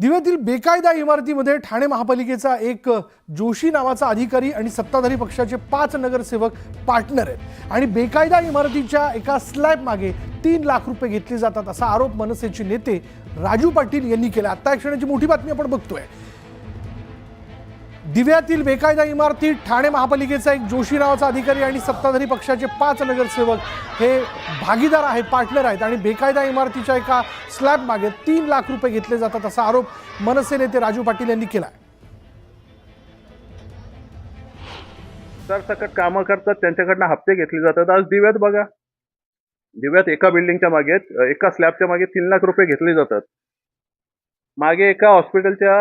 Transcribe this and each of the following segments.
दिव्यातील बेकायदा इमारतीमध्ये ठाणे महापालिकेचा एक जोशी नावाचा अधिकारी आणि सत्ताधारी पक्षाचे पाच नगरसेवक पार्टनर आहेत. आणि बेकायदा इमारतीच्या एका स्लॅब मागे तीन लाख रुपये घेतले जातात असा आरोप मनसेचे नेते राजू पाटील यांनी केला. आता क्षणाची मोठी बातमी आपण बघतोय. दिव्यातील बेकायदा इमारती ठाणे महापालिकेचा एक जोशी नावाचा अधिकारी आणि सत्ताधारी पक्षाचे पाच नगरसेवक हे भागीदार आहेत पार्टनर आहेत आणि बेकायदा इमारतीच्या एका स्लॅब मागे तीन लाख रुपये घेतले जातात असा आरोप मनसे नेते राजू पाटील यांनी केला सरसकट कामं करतात त्यांच्याकडनं हप्ते घेतले जातात. आज दिव्यात बघा. दिव्यात एका बिल्डिंगच्या मागे एका स्लॅबच्या मागे तीन लाख रुपये घेतले जातात. मागे एका हॉस्पिटलच्या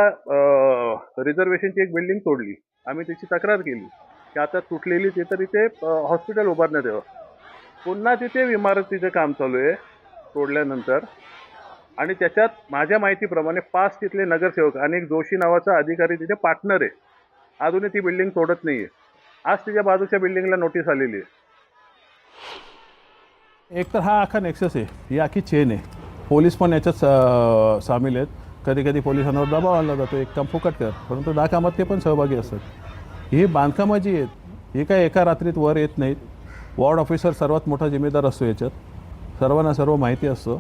रिझर्वेशनची एक बिल्डिंग तोडली. आम्ही त्याची तक्रार केली. की आता तुटलेली ते तर इथे हॉस्पिटल उभारण्यात यावं. पुन्हा तिथे इमारतीचं काम चालू आहे तोडल्यानंतर. आणि त्याच्यात माझ्या माहितीप्रमाणे पाच तिथले नगरसेवक आणि एक जोशी नावाचा अधिकारी तिथे पार्टनर आहे. अजूनही ती बिल्डिंग तोडत आहे आज तिच्या बाजूच्या बिल्डिंगला नोटीस आलेली आहे. एक तर हा अख्खा नेक्सेस आहे. ही अख्खी चेन आहे. पोलीस पण याच्यात सामील आहेत. कधी कधी पोलिसांवर दबाव आणला जातो एक काम फुकट कर. परंतु त्या कामात ते पण सहभागी असतात. ही बांधकामं जी आहेत ही काय एका रात्रीत वर येत नाहीत. वॉर्ड ऑफिसर सर्वात मोठा जिम्मेदार असतो याच्यात. सर्वांना सर्व माहिती असतं.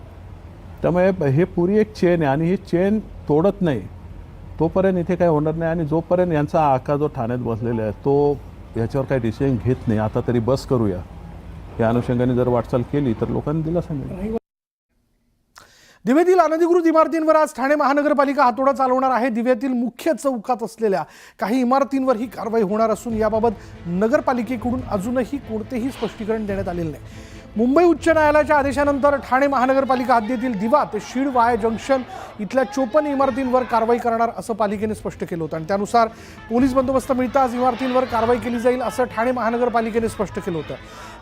त्यामुळे हे पुरी एक चेन आहे आणि ही चेन तोडत नाही. तोपर्यंत इथे काय होणार नाही आणि जोपर्यंत यांचा आका जो ठाण्यात बसलेला आहे तो याच्यावर काही डिसिजन घेत नाही. आता तरी बस करूया. या अनुषंगाने जर वाटचाल केली तर लोकांनी दिला सांगेल दिव्यातील अनधिकृत इमारतींवर आज ठाणे महानगरपालिका हातोडा चालवणार आहे. दिव्यातील मुख्य चौकात असलेल्या काही इमारतींवर ही कारवाई होणार असून याबाबत नगरपालिकेकडून अजूनही कोणतेही स्पष्टीकरण देण्यात आलेलं नाही. मुंबई उच्च न्यायालयाच्या आदेशानंतर ठाणे महानगरपालिका हद्दीतील दिवा ते शीड वाय जंक्शन इथल्या चोपन्न इमारतींवर कारवाई करणार असं पालिकेने स्पष्ट केलं होतं. आणि त्यानुसार पोलीस बंदोबस्त मिळताच इमारतींवर कारवाई केली जाईल असं ठाणे महानगरपालिकेने स्पष्ट केलं होतं.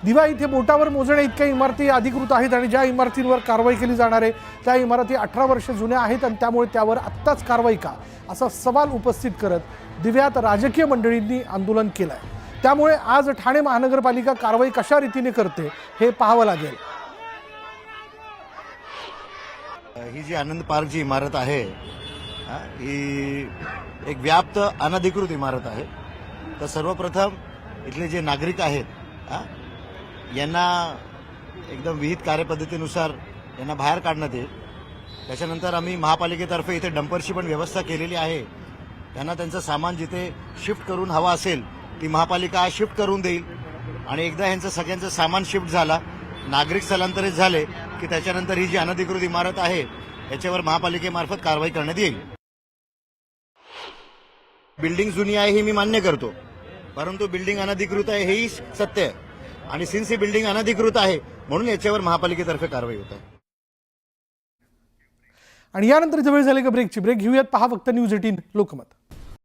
दिवा इथे बोटावर मोजण्या इतक्या इमारती अधिकृत आहेत आणि ज्या इमारतींवर कारवाई केली जाणार आहे त्या इमारती अठरा वर्ष जुन्या आहेत आणि त्यामुळे त्यावर आत्ताच कारवाई का असा सवाल उपस्थित करत दिव्यात राजकीय मंडळींनी आंदोलन केलं आहे त्यामुळे आज ठाणे महानगरपालिका कारवाई कशा रीतीने करते हे पाहावं लागेल. ही जी आनंद पार्क जी इमारत आहे ही एक व्याप्त अनधिकृत इमारत आहे. तर सर्वप्रथम इथले जे नागरिक आहेत यांना एकदम विहित कार्यपद्धतीनुसार यांना बाहेर काढण्यात येईल. त्याच्यानंतर आम्ही महापालिकेतर्फे इथे डंपरची पण व्यवस्था केलेली आहे. त्यांना त्यांचं सामान जिथे शिफ्ट करून हवं असेल ती महापालिका शिफ्ट करून देईल. आणि एकदा यांचं सगळ्यांचं सामान शिफ्ट झाला नागरिक स्थलांतरित झाले की त्याच्यानंतर ही जी अनधिकृत इमारत आहे याच्यावर महापालिकेमार्फत कारवाई करण्यात येईल. बिल्डिंग जुनी आहे हे मी मान्य करतो. परंतु बिल्डिंग अनधिकृत आहे हेही सत्य आहे. आणि सिन्स ही बिल्डिंग अनधिकृत आहे म्हणून याच्यावर महापालिकेतर्फे कारवाई होत आहे. आणि यानंतर जवळ झाले का ब्रेकची ब्रेक घेऊयात. पहा फक्त न्यूज एटीन लोकमत.